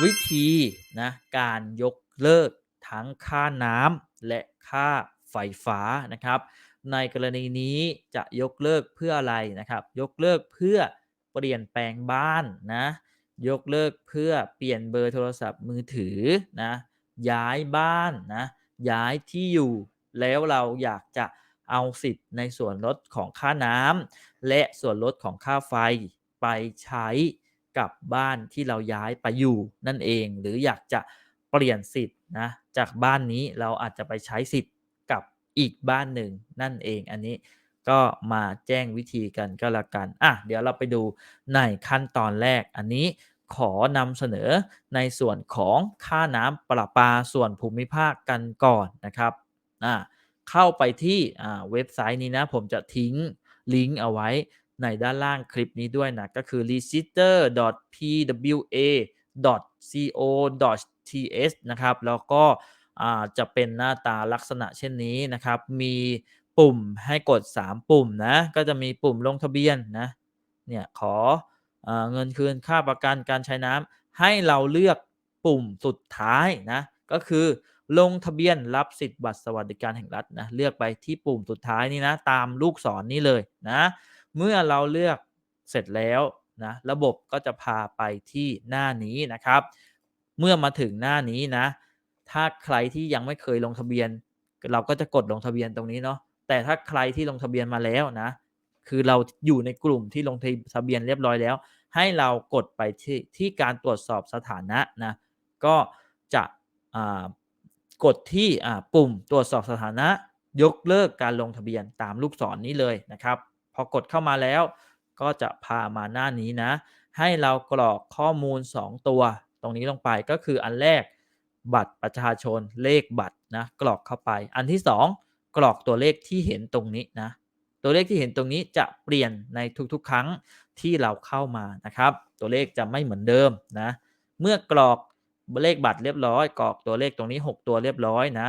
วิธีนะการยกเลิกทั้งค่าน้ำและค่าไฟฟ้านะครับ ในกรณีนี้จะยกเลิกเพื่ออะไรนะครับ ยกเลิกเพื่อเปลี่ยนแปลงบ้านนะยกเลิกเพื่อเปลี่ยนเบอร์โทรศัพท์มือถือนะย้ายบ้านนะย้ายที่อยู่แล้วเราอยากจะเอาสิทธิ์ในส่วนลดของค่าน้ำและส่วนลดของค่าไฟไปใช้ กับบ้านที่เราย้ายไปอยู่นั่นเอง หรืออยากจะเปลี่ยนสิทธิ์นะจากบ้านนี้เราอาจจะไปใช้สิทธิ์กับอีกบ้านหนึ่งนั่นเองอันนี้ก็มาแจ้งวิธีกันก็แล้วกัน อะ เดี๋ยวเราไปดูในขั้นตอนแรก อันนี้ขอนำเสนอในส่วนของค่าน้ำประปาส่วนภูมิภาคกันก่อนนะครับ อ่า เข้าไปที่อ่าเว็บไซต์นี้นะ ผมจะทิ้งลิงก์เอาไว้ ในด้านล่างคลิปนี้ด้วยนะ ก็คือ register.pwa.co.th นะครับ แล้วก็จะเป็นหน้าตาลักษณะเช่นนี้นะครับ มีปุ่มให้กด 3 ปุ่มนะ ก็จะมีปุ่มลงทะเบียนนะ เนี่ยขออเงินคืนค่าประกันการใช้น้ำให้เราเลือกปุ่มสุดท้ายนะ ก็คือลงทะเบียนรับสิทธิ์บัตรสวัสดิการแห่งรัฐนะ เลือกไปที่ปุ่มสุดท้ายนี้นะ ตามลูกศรนนี้เลยนะ เมื่อเราเลือกเสร็จแล้วนะระบบก็จะพาไปที่หน้านี้นะครับ เมื่อมาถึงหน้านี้นะ ถ้าใครที่ยังไม่เคยลงทะเบียน เราก็จะกดลงทะเบียนตรงนี้เนาะแต่ถ้าใครที่ลงทะเบียนมาแล้วนะ คือเราอยู่ในกลุ่มที่ลงทะเบียนเรียบร้อยแล้ว ให้เรากดไปที่ที่การตรวจสอบสถานะนะก็จะกดที่ปุ่มตรวจสอบสถานะ ยกเลิกการลงทะเบียนตามลูกศรนนี้เลยนะครับ พอกดเข้ามาแล้ว ก็จะพามาหน้านี้นะ ให้เรากรอกข้อมูล 2 ตัว ตรงนี้ลงไปก็คืออันแรกบัตรประชาชนเลขบัตรนะกรอกเข้าไป อันที่ 2 กรอกตัวเลขที่เห็นตรงนี้นะตัวเลขที่เห็นตรงนี้จะเปลี่ยนในทุกๆ ครั้งที่เราเข้ามานะครับ ตัวเลขจะไม่เหมือนเดิมนะ เมื่อกรอกเลขบัตรเรียบร้อย กรอกตัวเลขตรงนี้ 6 ตัวเรียบร้อยนะ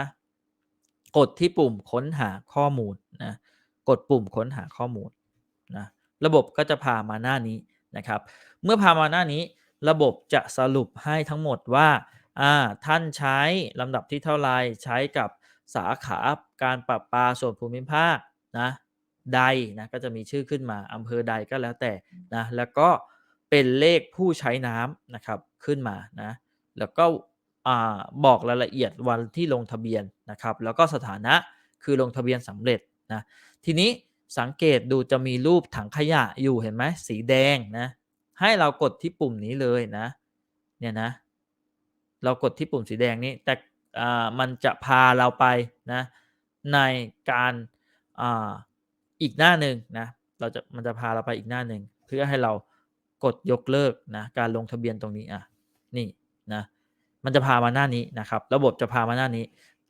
กดที่ปุ่มค้นหาข้อมูลนะ กดปุ่มค้นหาข้อมูลนะระบบก็จะพามาหน้านี้นะครับ เมื่อพามาหน้านี้ ระบบจะสรุปให้ทั้งหมดว่าท่านใช้ลำดับที่เท่าไรใช้กับสาขาการปรับปาส่วนภูมิภาคนะใดนะก็จะมีชื่อขึ้นมาอำเภอใดก็แล้วแต่นะแล้วก็เป็นเลขผู้ใช้น้ำนะครับขึ้นมานะแล้วก็บอกรายละเอียดวันที่ลงทะเบียนนะครับ แล้วก็สถานะคือลงทะเบียนสำเร็จนะ ทีนี้สังเกตดูจะมีรูปถังขยะอยู่เห็นไหมสีแดงนะ ให้เรากดที่ปุ่มนี้เลยนะ เนี่ยนะ เรากดที่ปุ่มสีแดงนี้แต่มันจะพาเราไปนะในการออีกหน้าหนึ่งนะเราจะมันจะพาเราไปอีกหน้าหนึ่งเพื่อให้เรากดยกเลิกนะการลงทะเบียนตรงนี้อะนี่นะมันจะพามาหน้านี้นะครับ ระบบจะพามาหน้านี้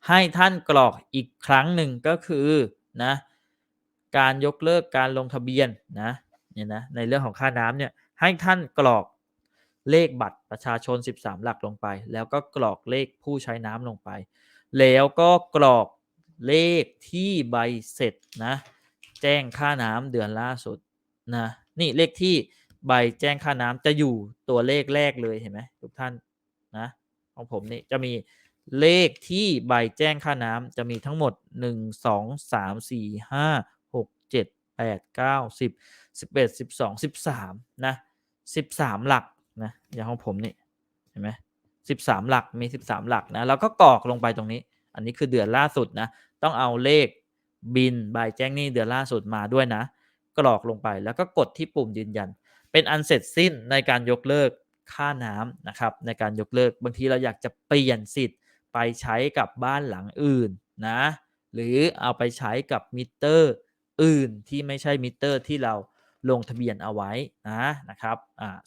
ให้ท่านกรอกอีกครั้งหนึ่งก็คือนะ การยกเลิกการลงทะเบียนนะเนี่ยนะในเรื่องของค่าน้ำเนี่ยให้ท่านกรอกเลขบัตรประชาชน 13 หลักลงไป แล้วก็กรอกเลขผู้ใช้น้ำลงไป แล้วก็กรอกเลขที่ใบเสร็จนะแจ้งค่าน้ำเดือนล่าสุดนะนี่เลขที่ใบแจ้งค่าน้ำจะอยู่ตัวเลขแรกเลยเห็นไหมทุกท่านนะของผมนี่จะมีเลขที่ใบแจ้งค่าน้ำจะมีทั้งหมด 1 2 3 4 5 8 9 10 11 12 13นะ13 หลักนะอย่างของผมนี่เห็นไหมสิบสามหลักมีสิบสามหลักนะแล้วก็กรอกลงไปตรงนี้ อันนี้คือเดือนล่าสุดนะต้องเอาเลขบินใบแจ้งหนี้เดือนล่าสุดมาด้วยนะ กรอกลงไปแล้วก็กดที่ปุ่มยืนยัน เป็นอันเสร็จสิ้นในการยกเลิกค่าน้ำนะครับในการยกเลิกบางทีเราอยากจะเปลี่ยนสิทธิ์ไปใช้กับบ้านหลังอื่นนะหรือเอาไปใช้กับมิเตอร์ อื่นที่ไม่ใช่มิเตอร์ที่เราลงทะเบียนเอาไว้นะนะครับ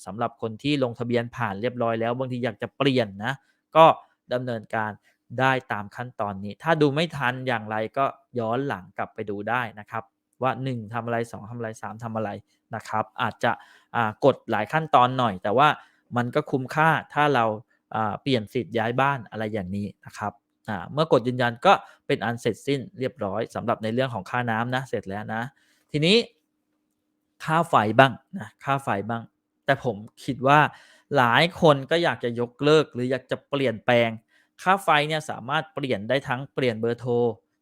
สำหรับคนที่ลงทะเบียนผ่านเรียบร้อยแล้วบางทีอยากจะเปลี่ยนนะก็ดำเนินการได้ตามขั้นตอนนี้ ถ้าดูไม่ทันอย่างไรก็ย้อนหลังกลับไปดูได้นะครับ ว่า 1ทำอะไร 2ทำอะไร 3ทำอะไรนะครับ อาจจะกดหลายขั้นตอนหน่อย แต่ว่ามันก็คุ้มค่าถ้าเราเปลี่ยนสิทธิ์ย้ายบ้านอะไรอย่างนี้นะครับ เมื่อกดยืนยันก็เป็นอันเสร็จสิ้นเรียบร้อยสำหรับในเรื่องของค่าน้ำนะเสร็จแล้วนะ ทีนี้ค่าไฟบ้างนะค่าไฟบ้าง แต่ผมคิดว่าหลายคนก็อยากจะยกเลิก หรืออยากจะเปลี่ยนแปลง ค่าไฟเนี่ยสามารถเปลี่ยนได้ทั้งเปลี่ยนเบอร์โทร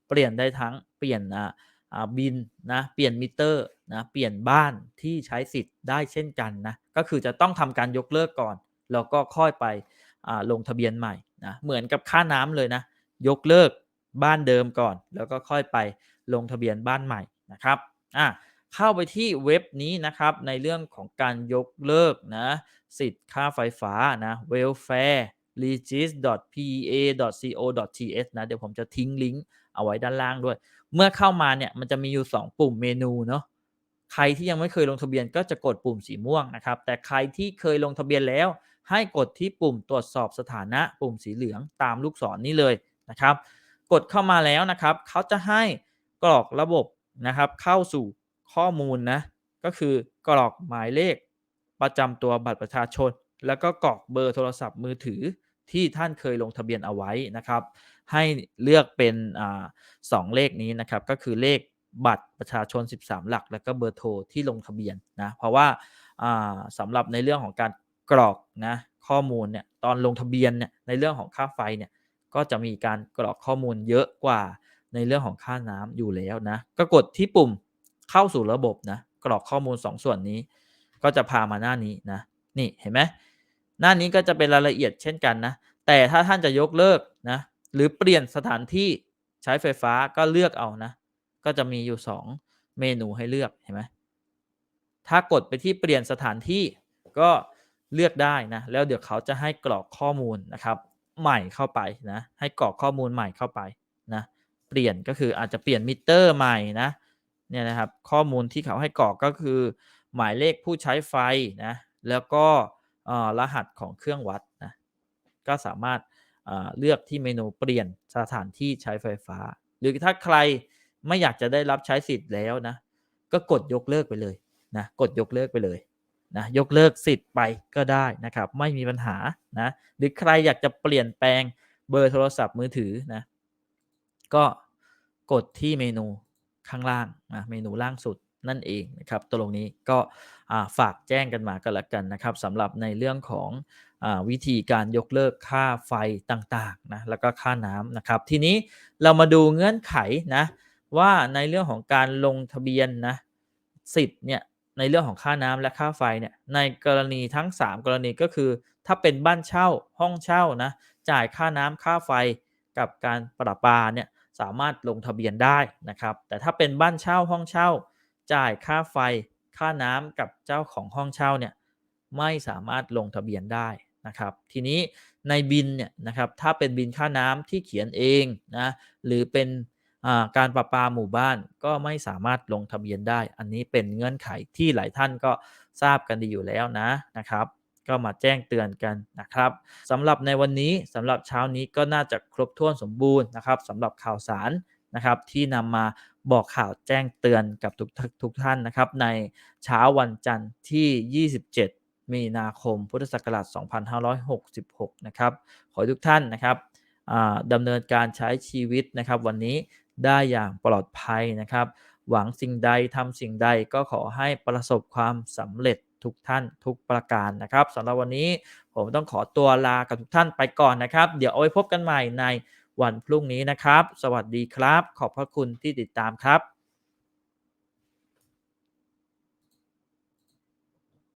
เปลี่ยนได้ทั้งเปลี่ยนอ่าบินนะเปลี่ยนมิเตอร์นะเปลี่ยนบ้านที่ใช้สิทธิ์ได้เช่นกันนะก็คือจะต้องทำการยกเลิกก่อน แล้วก็ค่อยไปลงทะเบียนใหม่นะเหมือนกับค่าน้ำเลยนะ ยกเลิกบ้านเดิมก่อน แล้วก็ค่อยไปลงทะเบียนบ้านใหม่นะครับอะเข้าไปที่เว็บนี้นะครับในเรื่องของการยกเลิกนะสิทธิ์ค่าไฟฟ้านะ welfare regis pa co th นะเดี๋ยวผมจะทิ้งลิงก์เอาไว้ด้านล่างด้วย เมื่อเข้ามาเนี่ยมันจะมีอยู่ 2 ปุ่มเมนูเนาะใครที่ยังไม่เคยลงทะเบียนก็จะกดปุ่มสีม่วงนะครับ แต่ใครที่เคยลงทะเบียนแล้ว ให้กดที่ปุ่มตรวจสอบสถานะปุ่มสีเหลืองตามลูกศรนนี้เลย นะครับ กดเข้ามาแล้วนะครับเขาจะให้กรอกระบบนะครับ เข้าสู่ข้อมูลนะก็คือกรอกหมายเลขประจำตัวบัตรประชาชน แล้วก็กรอกเบอร์โทรศัพท์มือถือที่ท่านเคยลงทะเบียนเอาไว้นะครับ ให้เลือกเป็นอสองเลขนี้นะครับ ก็คือเลขบัตรประชาชน 13 หลัก แล้วก็เบอร์โทรที่ลงทะเบียนนะเพราะว่าอ่าสำหรับในเรื่องของการกรอกนะข้อมูลเนี่ยตอนลงทะเบียนเนี่ยในเรื่องของค่าไฟเนี่ย ก็จะมีการกรอกข้อมูลเยอะกว่าในเรื่องของค่าน้ำอยู่แล้วนะก็กดที่ปุ่มเข้าสู่ระบบนะกรอกข้อมูล2ส่วนนี้ ก็จะพามาหน้านี้นะนี่เห็นไหมหน้านี้ก็จะเป็นรายละเอียดเช่นกันนะแต่ถ้าท่านจะยกเลิกนะหรือเปลี่ยนสถานที่ใช้ไฟฟ้าก็เลือกเอานะ ก็จะมีอยู่ 2 เมนูให้เลือกเห็นไหมถ้ากดไปที่เปลี่ยนสถานที่ก็เลือกได้นะ แล้วเดี๋ยวเขาจะให้กรอกข้อมูลนะครับ ใหม่เข้าไปนะให้กรอกข้อมูลใหม่เข้าไปนะเปลี่ยนก็คืออาจจะเปลี่ยนมิเตอร์ใหม่นะเนี่ยนะครับข้อมูลที่เขาให้กรอกก็คือ หมายเลขผู้ใช้ไฟนะแล้วก็รหัสของเครื่องวัดนะก็สามารถเลือกที่เมนูเปลี่ยนสถานที่ใช้ไฟฟ้า หรือถ้าใครไม่อยากจะได้รับใช้สิทธิ์แล้วนะก็กดยกเลิกไปเลยนะกดยกเลิกไปเลย นะยกเลิกสิทธิ์ไปก็ได้นะครับไม่มีปัญหานะหรือใครอยากจะเปลี่ยนแปลงเบอร์โทรศัพท์มือถือนะก็กดที่เมนูข้างล่างนะเมนูล่างสุดนั่นเองนะครับตรงนี้ก็ฝากแจ้งกันมาก็แล้วกันนะครับสำหรับในเรื่องของอวิธีการยกเลิกค่าไฟต่างๆนะแล้วก็ค่าน้ำนะครับ ทีนี้เรามาดูเงื่อนไขนะว่าในเรื่องของการลงทะเบียนนะสิทธิ์เนี่ย ในเรื่องของค่าน้ำและค่าไฟเนี่ยในกรณีทั้ง 3 กรณีก็คือ ถ้าเป็นบ้านเช่าห้องเช่านะจ่ายค่าน้ำค่าไฟกับการประปาเนี่ยสามารถลงทะเบียนได้นะครับ แต่ถ้าเป็นบ้านเช่าห้องเช่า จ่ายค่าไฟ ค่าน้ำกับเจ้าของห้องเช่าเนี่ยไม่สามารถลงทะเบียนได้นะครับ ทีนี้ในบินเนี่ยนะครับถ้าเป็นบินค่าน้ำที่เขียนเองนะหรือเป็น การประปาหมู่บ้านก็ไม่สามารถลงทะเบียนได้ อันนี้เป็นเงื่อนไขที่หลายท่านก็ทราบกันดีอยู่แล้วนะนะครับก็มาแจ้งเตือนกันนะครับสำหรับในวันนี้สำหรับเช้านี้ก็น่าจะครบถ้วนสมบูรณ์นะครับสำหรับข่าวสารนะครับที่นำมาบอกข่าวแจ้งเตือนกับทุกทุกท่านนะครับ ในเช้าวันจันทร์ที่ 27 มีนาคมพุทธศักราช 2566 นะครับ ขอทุกท่านนะครับดำเนินการใช้ชีวิตนะครับ วันนี้ ได้อย่างปลอดภัยนะครับ หวังสิ่งใดทำสิ่งใดก็ขอให้ประสบความสำเร็จทุกท่านทุกประการนะครับสำหรับวันนี้ผมต้องขอตัวลากับทุกท่านไปก่อนนะครับ เดี๋ยวเอาไว้พบกันใหม่ในวันพรุ่งนี้นะครับ สวัสดีครับ ขอบพระคุณที่ติดตามครับ